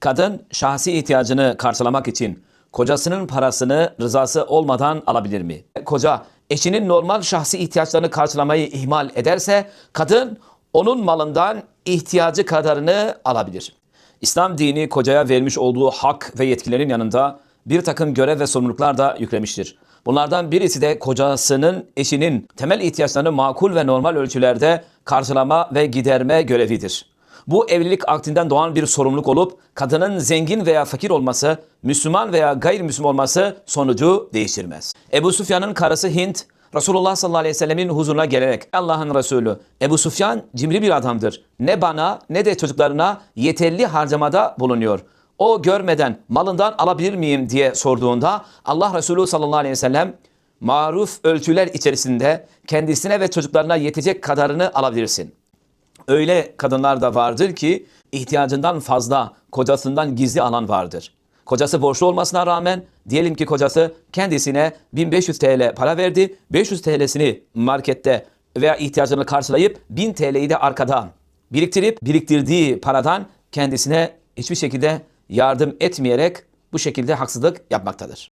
Kadın şahsi ihtiyacını karşılamak için kocasının parasını rızası olmadan alabilir mi? Koca eşinin normal şahsi ihtiyaçlarını karşılamayı ihmal ederse kadın onun malından ihtiyacı kadarını alabilir. İslam dini kocaya vermiş olduğu hak ve yetkilerin yanında bir takım görev ve sorumluluklar da yüklemiştir. Bunlardan birisi de kocasının, eşinin temel ihtiyaçlarını makul ve normal ölçülerde karşılama ve giderme görevidir. Bu evlilik aktinden doğan bir sorumluluk olup kadının zengin veya fakir olması, Müslüman veya gayrimüslim olması sonucu değiştirmez. Ebu Sufyan'ın karısı Hint, Resulullah sallallahu aleyhi ve sellemin huzuruna gelerek Allah'ın Resulü Ebu Sufyan cimri bir adamdır. Ne bana ne de çocuklarına yeterli harcamada bulunuyor. O görmeden malından alabilir miyim diye sorduğunda Allah Resulü sallallahu aleyhi ve sellem maruf ölçüler içerisinde kendisine ve çocuklarına yetecek kadarını alabilirsin. Öyle kadınlar da vardır ki ihtiyacından fazla kocasından gizli alan vardır. Kocası borçlu olmasına rağmen diyelim ki kocası kendisine 1500 TL para verdi. 500 TL'sini markette veya ihtiyacını karşılayıp 1000 TL'yi de arkada biriktirip biriktirdiği paradan kendisine hiçbir şekilde yardım etmeyerek bu şekilde haksızlık yapmaktadır.